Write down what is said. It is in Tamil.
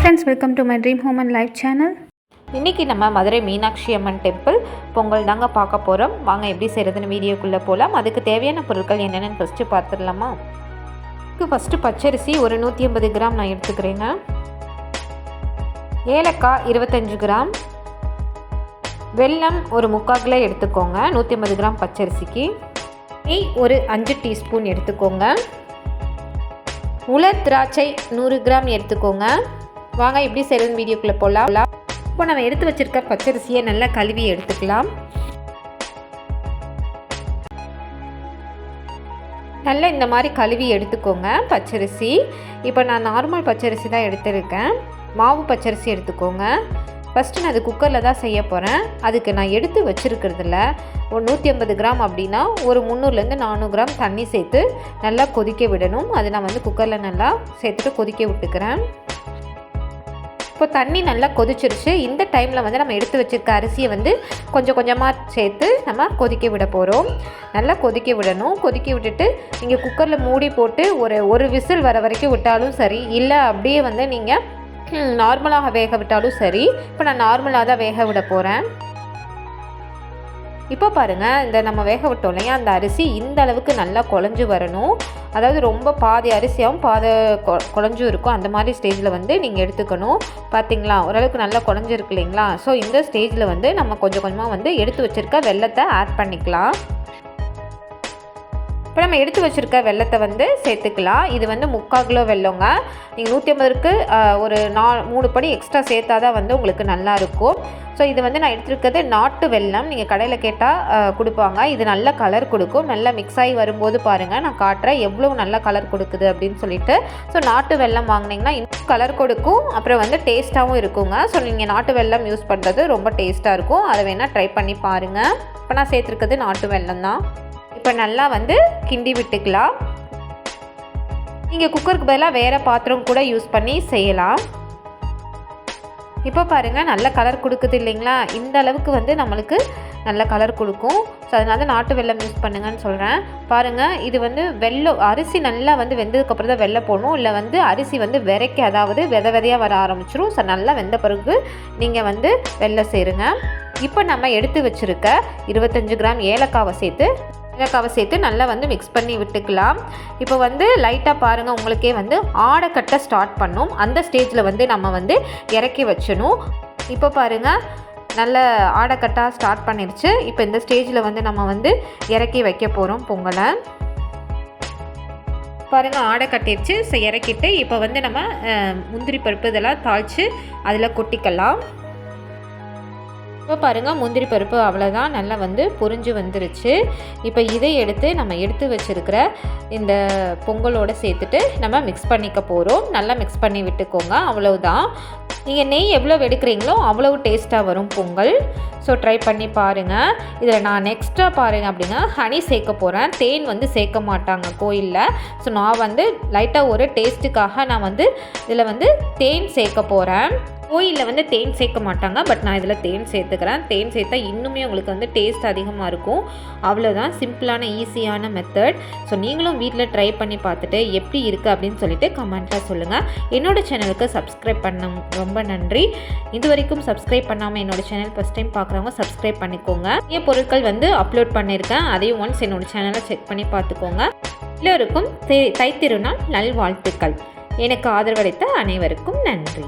Friends welcome to my dream home and life channel இன்றைக்கி நம்ம மதுரை மீனாட்சி அம்மன் டெம்பிள் பொங்கல் தாங்க பார்க்க போகிறோம் வாங்க எப்படி செய்கிறதுன்னு வீடியோக்குள்ளே போகலாம் அதுக்கு தேவையான பொருட்கள் என்னென்னு ஃபஸ்ட்டு பார்த்துடலாமா? இதுக்கு ஃபஸ்ட்டு பச்சரிசி ஒரு நூற்றி ஐம்பது கிராம் நான் எடுத்துக்கிறேங்க. ஏலக்காய் இருபத்தஞ்சு கிராம். வெல்லம் ஒரு முக்கால் கிலோ எடுத்துக்கோங்க நூற்றி ஐம்பது கிராம் பச்சரிசிக்கு. நெய் ஒரு அஞ்சு டீஸ்பூன் எடுத்துக்கோங்க. உலர் திராட்சை நூறு கிராம் எடுத்துக்கோங்க. வாங்க எப்படி செய்யறது வீடியோக்குள்ளே போகலாம் இப்போ நம்ம எடுத்து வச்சிருக்க பச்சரிசியை நல்லா கழுவி எடுத்துக்கலாம். நல்லா இந்த மாதிரி கழுவி எடுத்துக்கோங்க பச்சரிசி. இப்போ நான் நார்மல் பச்சரிசி தான் எடுத்திருக்கேன். மாவு பச்சரிசி எடுத்துக்கோங்க. ஃபஸ்ட்டு நான் அது குக்கரில் தான் செய்ய போகிறேன் அதுக்கு நான் எடுத்து வச்சுருக்கிறதுல ஒரு நூற்றி ஐம்பது கிராம் அப்படின்னா ஒரு முந்நூறுலேருந்து நானூறு கிராம் தண்ணி சேர்த்து நல்லா கொதிக்க விடணும். அது நான் வந்து குக்கரில் நல்லா சேர்த்துட்டு கொதிக்க விட்டுக்கிறேன். இப்போ தண்ணி நல்லா கொதிச்சிருச்சு. இந்த டைமில் வந்து நம்ம எடுத்து வச்சுருக்க அரிசியை வந்து கொஞ்சம் கொஞ்சமாக சேர்த்து நம்ம கொதிக்க விட போகிறோம் நல்லா கொதிக்க விடணும். கொதிக்க விட்டுட்டு நீங்கள் குக்கரில் மூடி போட்டு ஒரு ஒரு விசில் வர வரைக்கும் விட்டாலும் சரி இல்லை அப்படியே வந்து நீங்கள் நார்மலாக வேக விட்டாலும் சரி இப்போ நான் நார்மலாக தான் வேக விட போகிறேன் இப்போ பாருங்கள் இந்த நம்ம வேக விட்டோம் இல்லையா? அந்த அரிசி இந்த அளவுக்கு நல்லா குழஞ்சி வரணும். அதாவது ரொம்ப பாதி அரிசியாகவும் பாதி குழஞ்சும் இருக்கும். அந்த மாதிரி ஸ்டேஜில் வந்து நீங்கள் எடுத்துக்கணும். பார்த்தீங்களா ஓரளவுக்கு நல்லா குழஞ்சிருக்கு இல்லைங்களா? ஸோ இந்த ஸ்டேஜில் வந்து நம்ம கொஞ்சம் கொஞ்சமாக வந்து எடுத்து வச்சுருக்க வெள்ளத்தை ஆட் பண்ணிக்கலாம். இப்போ நம்ம எடுத்து வச்சுருக்க வெள்ளத்தை வந்து சேர்த்துக்கலாம். இது வந்து முக்கால் கிலோ வெள்ளங்க நீங்கள் நூற்றி ஐம்பதுக்கு ஒரு நா மூணு படி எக்ஸ்ட்ரா சேர்த்தா தான் வந்து உங்களுக்கு நல்லாயிருக்கும் ஸோ இது வந்து நான் எடுத்துருக்கிறது நாட்டு வெல்லம். நீங்கள் கடையில் கேட்டால் கொடுப்பாங்க. இது நல்ல கலர் கொடுக்கும். நல்லா மிக்ஸ் ஆகி வரும்போது பாருங்கள் நான் காட்டுறேன் எவ்வளோ நல்ல கலர் கொடுக்குது அப்படின்னு சொல்லிட்டு. ஸோ நாட்டு வெல்லம் வாங்கினீங்கன்னா இன்னும் கலர் கொடுக்கும். அப்புறம் வந்து டேஸ்ட்டாகவும் இருக்குங்க. ஸோ நீங்கள் நாட்டு வெல்லம் யூஸ் பண்ணுறது ரொம்ப டேஸ்ட்டாக இருக்கும். அதை வேணால் ட்ரை பண்ணி பாருங்கள் இப்போ நான் சேர்த்துருக்கிறது நாட்டு வெல்லம் தான். இப்போ நல்லா வந்து கிண்டி விட்டுக்கலாம். நீங்கள் குக்கருக்கு பதிலாக வேறு பாத்திரம் கூட யூஸ் பண்ணி செய்யலாம். இப்போ பாருங்கள் நல்ல கலர் கொடுக்குது இல்லைங்களா? இந்த அளவுக்கு வந்து நம்மளுக்கு நல்ல கலர் கொடுக்கும். ஸோ அதனால நாட்டு வெள்ளம் யூஸ் பண்ணுங்கன்னு சொல்கிறேன் பாருங்கள் இது வந்து வெள்ளம் அரிசி நல்லா வந்து வெந்ததுக்கப்புறம் தான் வெள்ளை போடணும். இல்லை வந்து அரிசி வந்து விரைக்க அதாவது வித விதையாக வர ஆரம்பிச்சிரும். ஸோ நல்லா வெந்த பிறகு நீங்கள் வந்து வெள்ளை சேருங்க. இப்போ நம்ம எடுத்து வச்சுருக்க இருபத்தஞ்சு கிராம் ஏலக்காவை சேர்த்து ஏலக்காவை சேர்த்து நல்லா வந்து மிக்ஸ் பண்ணி விட்டுக்கலாம். இப்போ வந்து லைட்டாக பாருங்கள் உங்களுக்கே வந்து ஆடை கட்ட ஸ்டார்ட் பண்ணும். அந்த ஸ்டேஜில் வந்து நம்ம வந்து இறக்கி வச்சணும் இப்போ பாருங்கள் நல்ல ஆடைக்கட்டாக ஸ்டார்ட் பண்ணிருச்சு. இப்போ இந்த ஸ்டேஜில் வந்து நம்ம வந்து இறக்கி வைக்க போகிறோம் பொங்கலை. பாருங்கள் ஆடை கட்டிடுச்சு ஸோ இறக்கிட்டு இப்போ வந்து நம்ம முந்திரி பருப்பு இதெல்லாம் தாளித்து அதில் கொட்டிக்கலாம். இப்போ பாருங்கள் முந்திரி பருப்பு அவ்வளோதான் நல்லா வந்து புரிஞ்சு வந்துருச்சு. இப்போ இதை எடுத்து நம்ம எடுத்து வச்சுருக்கிற இந்த பொங்கலோடு சேர்த்துட்டு நம்ம மிக்ஸ் பண்ணிக்க போகிறோம் நல்லா மிக்ஸ் பண்ணி விட்டுக்கோங்க அவ்வளவுதான். நீங்கள் நெய் எவ்வளோ எடுக்கிறீங்களோ அவ்வளவு டேஸ்ட்டாக வரும் பொங்கல். ஸோ ட்ரை பண்ணி பாருங்கள் இதில் நான் நெக்ஸ்ட்டாக பாருங்கள் அப்படின்னா ஹனி சேர்க்க போகிறேன் தேன் வந்து சேர்க்க மாட்டாங்க கோயிலில். ஸோ நான் வந்து லைட்டாக ஒரு டேஸ்ட்டுக்காக நான் வந்து இதில் வந்து தேன் சேர்க்க போகிறேன் கோயிலில் வந்து தேன் சேர்க்க மாட்டாங்க பட் நான் இதில் தேன் சேர்த்துக்கிறேன். தேன் சேர்த்தா இன்னுமே உங்களுக்கு வந்து டேஸ்ட் அதிகமாக இருக்கும். அவ்வளோதான் சிம்பிளான ஈஸியான மெத்தட் ஸோ நீங்களும் வீட்டில் ட்ரை பண்ணி பார்த்துட்டு எப்படி இருக்குது அப்படின்னு சொல்லிட்டு கமெண்ட்டாக சொல்லுங்கள் என்னோடய சேனலுக்கு சப்ஸ்கிரைப் பண்ண ரொம்ப நன்றி. இது வரைக்கும் சப்ஸ்கிரைப் பண்ணாமல் என்னோடய சேனல் ஃபஸ்ட் டைம் பார்க்குறவங்க சப்ஸ்கிரைப் பண்ணிக்கோங்க. நிறைய பொருட்கள் வந்து அப்லோட் பண்ணியிருக்கேன் அதையும் ஒன்ஸ் என்னோடய சேனலை செக் பண்ணி பார்த்துக்கோங்க. எல்லோருக்கும் தை திருநாள் நல்வாழ்த்துக்கள். எனக்கு ஆதரவளித்த அனைவருக்கும் நன்றி.